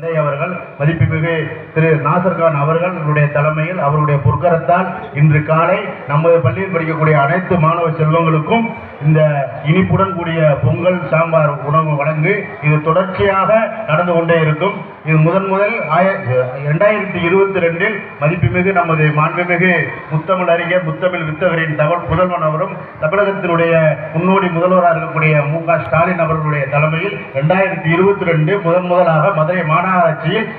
தந்தை அவர்கள் மதிப்புமிகு திரு நாசர்கான் அவர்களுடைய தலைமையில் அவருடைய பொற்கரத்தால் இன்று காலை நமது பள்ளியில் படிக்கக்கூடிய அனைத்து மாணவ செல்வங்களுக்கும் இந்த இனிப்புடன் கூடிய பொங்கல் சாம்பார் உணவு வழங்கு இது தொடர்ச்சியாக நடந்து கொண்டே இருக்கும். இது முதன் முதல் ஆய இரண்டாயிரத்தி இருபத்தி ரெண்டில் மதிப்புமிகு நமது மாண்புமிகு முத்தமிழ் அறிஞர் முத்தமிழ் வித்தகரின் தகவல் புதல்வன் அவரும் தமிழகத்தினுடைய முன்னோடி முதல்வராக இருக்கக்கூடிய மு க ஸ்டாலின் அவர்களுடைய தலைமையில் இரண்டாயிரத்தி இருபத்தி ரெண்டு முதன் முதலாக மதுரை மாநகராட்சியில்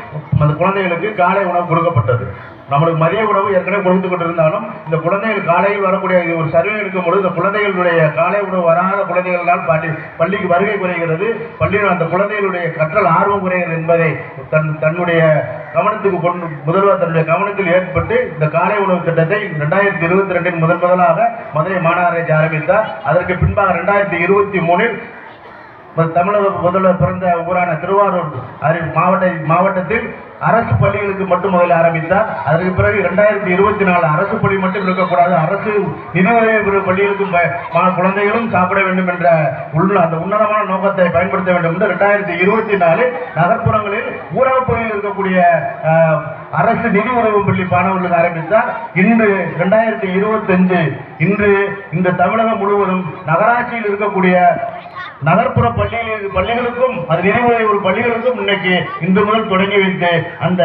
அந்த குழந்தைகளுக்கு காலை உணவு கொடுக்கப்பட்டது. நம்மளுக்கு மதிய உணவு ஏற்கனவே கொடுத்து கொண்டிருந்தாலும் இந்த குழந்தைகள் காலையில் வரக்கூடிய இது ஒரு சர்வே எடுக்கும் பொழுது இந்த குழந்தைகளுடைய காலை உணவு வராத குழந்தைகளால் பள்ளி பள்ளிக்கு வருகை குறைகிறது. பள்ளியில் அந்த குழந்தைகளுடைய கற்றல் ஆர்வம் குறைகிறது என்பதை தன் தன்னுடைய கவனத்துக்கு கொண்டு முதல்வர் தன்னுடைய கவனத்தில் ஏற்பட்டு இந்த காலை உணவு திட்டத்தை ரெண்டாயிரத்தி இருபத்தி ரெண்டில் முதன் முதலாக மதுரை மாநகராட்சி ஆரம்பித்தார். அதற்கு பின்பாக ரெண்டாயிரத்தி இருபத்தி மூணில் தமிழக முதல்வர் பிறந்த ஊரான திருவாரூர் அரு மாவட்ட மாவட்டத்தில் அரசு பள்ளிகளுக்கு மட்டும் முதல்ல ஆரம்பித்தார். அதற்கு பிறகு இரண்டாயிரத்தி இருபத்தி நாலு அரசு பள்ளி மட்டும் இருக்கக்கூடாது. அரசு நிதி பள்ளிகளுக்கும் ப- குழந்தைகளும் சாப்பிட வேண்டும் என்ற உள்ள அந்த உன்னதமான நோக்கத்தை பயன்படுத்த வேண்டும் என்று ரெண்டாயிரத்தி இருபத்தி நாலு நகர்ப்புறங்களில் ஊரக பகுதியில் இருக்கக்கூடிய அரசு நிதி உதவி பள்ளி மாணவர்களுக்கு ஆரம்பித்தார். இன்று ரெண்டாயிரத்தி இருபத்தஞ்சு இன்று இந்த தமிழகம் முழுவதும் நகராட்சியில் இருக்கக்கூடிய நகர்ப்புற பள்ளியில் பள்ளிகளுக்கும் அது நினைவுரை ஒரு பள்ளிகளுக்கும் இன்னைக்கு இன்று முதல் தொடங்கி வைத்து அந்த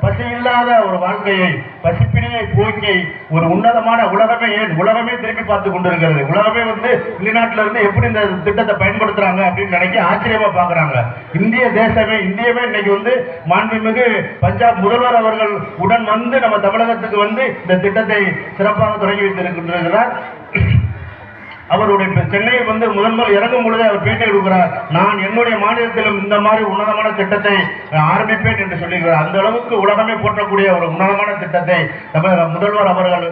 பசி இல்லாத ஒரு வாழ்க்கையை பசிப்பினியை போக்கி ஒரு உன்னதமான உலகமே ஏன் உலகமே திரும்பி பார்த்து கொண்டிருக்கிறது. உலகமே வந்து வெளிநாட்டில இருந்து எப்படி இந்த திட்டத்தை பயன்படுத்துறாங்க அப்படின்னு நினைக்க ஆச்சரியமா பாக்குறாங்க இந்திய தேசமே இந்தியமே இன்னைக்கு வந்து மாண்புமிகு பஞ்சாப் முதல்வர் அவர்கள் உடன் வந்து நம்ம தமிழகத்துக்கு வந்து இந்த திட்டத்தை சிறப்பாக தொடங்கி வைத்திருக்கின்றார் அவருடைய இப்ப சென்னையில் வந்து முதன் முதல் இறங்கும் பொழுது அவர் பேட்டி கொடுக்கிறார். நான் என்னுடைய மாநிலத்திலும் இந்த மாதிரி உன்னதமான திட்டத்தை ஆரம்பிப்பேன் என்று சொல்லுகிறார் அந்த அளவுக்கு உலகமே போற்றக்கூடிய ஒரு உன்னதமான திட்டத்தை தமிழக முதல்வர் அவர்கள்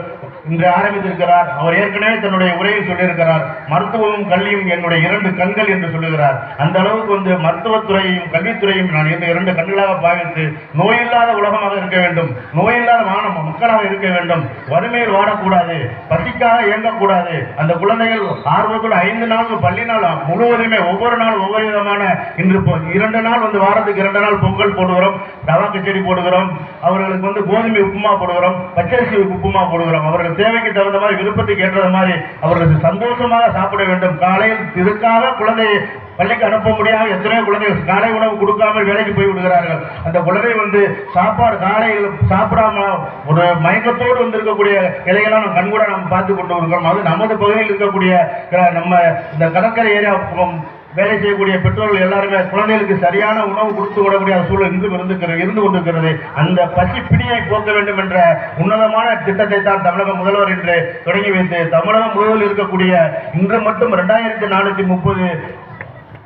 இன்று ஆரம்பித்திருக்கிறார். அவர் ஏற்கனவே தன்னுடைய உரையில் சொல்லியிருக்கிறார். மருத்துவமும் கல்வியும் என்னுடைய இரண்டு கண்கள் என்று சொல்லுகிறார். அந்த அளவுக்கு வந்து மருத்துவத்துறையையும் கல்வித்துறையும் நான் இந்த இரண்டு கண்களாக பாவித்து நோயில்லாத உலகமாக இருக்க வேண்டும். நோயில்லாத மாணவ மக்களாக இருக்க வேண்டும். வறுமையில் வாடக்கூடாது. பசிக்காக இயங்கக்கூடாது. அந்த குழந்தைகள் ஆர்வத்தோடு ஐந்து நாள் பள்ளி நாள்? முழுவதுமே ஒவ்வொரு நாள் ஒவ்வொரு விதமான இன்று இரண்டு நாள் வந்து வாரத்துக்கு இரண்டு நாள் பொங்கல் போடுகிறோம் ரவா கச்சேரி போடுகிறோம் அவர்களுக்கு வந்து கோதுமை உப்புமா போடுகிறோம் பச்சரிசி உப்புமா போடுகிறோம். அவர்கள் தேவைக்கு தகுந்த மாதிரி விருப்பத்துக்கு ஏற்றது மாதிரி அவர்களுக்கு சந்தோஷமாக சாப்பிட வேண்டும். காலையில் இதுக்காக குழந்தையை பள்ளிக்கு அனுப்ப முடியாமல் எத்தனையோ குழந்தைகள் காலை உணவு கொடுக்காமல் வேலைக்கு போய் விடுகிறார்கள். அந்த குழந்தை வந்து சாப்பாடு காலையில் சாப்பிடாம ஒரு மயக்கத்தோடு வந்திருக்கக்கூடிய இருக்கக்கூடிய நம்ம கண்கூட நம்ம பார்த்து கொண்டு இருக்கிறோம். அது நமது பகுதியில் இருக்கக்கூடிய நம்ம இந்த கடற்கரை ஏரியா வேலை செய்யக்கூடிய பெற்றோர்கள் எல்லாருமே குழந்தைகளுக்கு சரியான உணவு கொடுத்து விடக்கூடிய சூழல் இன்றும் இருந்துக்கிறது இருந்து கொண்டிருக்கிறது. அந்த பசி பிணியை போக்க வேண்டும் என்ற உன்னதமான திட்டத்தை தான் தமிழக முதல்வர் இன்று தொடங்கி வைத்து தமிழகம் முழுவதும் இருக்கக்கூடிய இன்று மட்டும் ரெண்டாயிரத்தி நானூற்றி முப்பது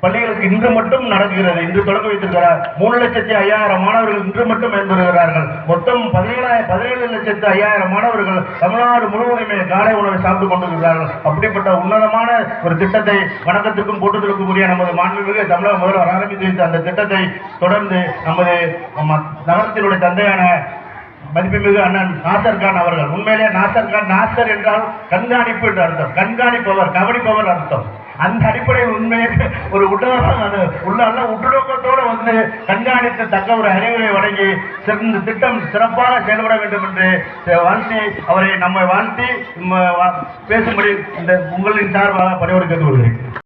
பள்ளிகளுக்கு இன்று மட்டும் நடக்கிறது. இன்று தொடங்கி வைத்திருக்கிறார். மூணு லட்சத்தி ஐயாயிரம் மாணவர்கள் இன்று மட்டும் பயன்பெறுகிறார்கள் மொத்தம் பதினேழாயிரம் பதினேழு லட்சத்து ஐயாயிரம் மாணவர்கள் தமிழ்நாடு முழுவதுமே காலை உணவை சாப்பிட்டுக் கொண்டிருக்கிறார்கள். அப்படிப்பட்ட உன்னதமான ஒரு திட்டத்தை வணக்கத்திற்கும் போட்டுதலுக்கும் உரிய நமது மாண்புமிகு தமிழக முதல்வர் ஆரம்பித்து வைத்த அந்த திட்டத்தை தொடர்ந்து நமது நகரத்தினுடைய தந்தையான மதிப்புமிகு அண்ணன் நாசர் கான் அவர்கள் உண்மையிலே நாசர் கான் நாசர் என்றால் கண்காணிப்பு என்று அர்த்தம். கண்காணிப்பவர் கவனிப்பவர் அர்த்தம். அந்த அடிப்படையில் உண்மையை ஒரு உன்னதமான அது உள்ள உற்றுநோக்கத்தோடு வந்து கண்காணித்து தக்க ஒரு அறிவுரை வழங்கி சிறந்த திட்டம் சிறப்பாக செயல்பட வேண்டும் என்று வாழ்த்தி அவரை நம்மை வாழ்த்தி வா- பேசும்படி இந்த உங்களின் சார்பாக பணியோடு கேட்டுக்கொள்கிறேன்.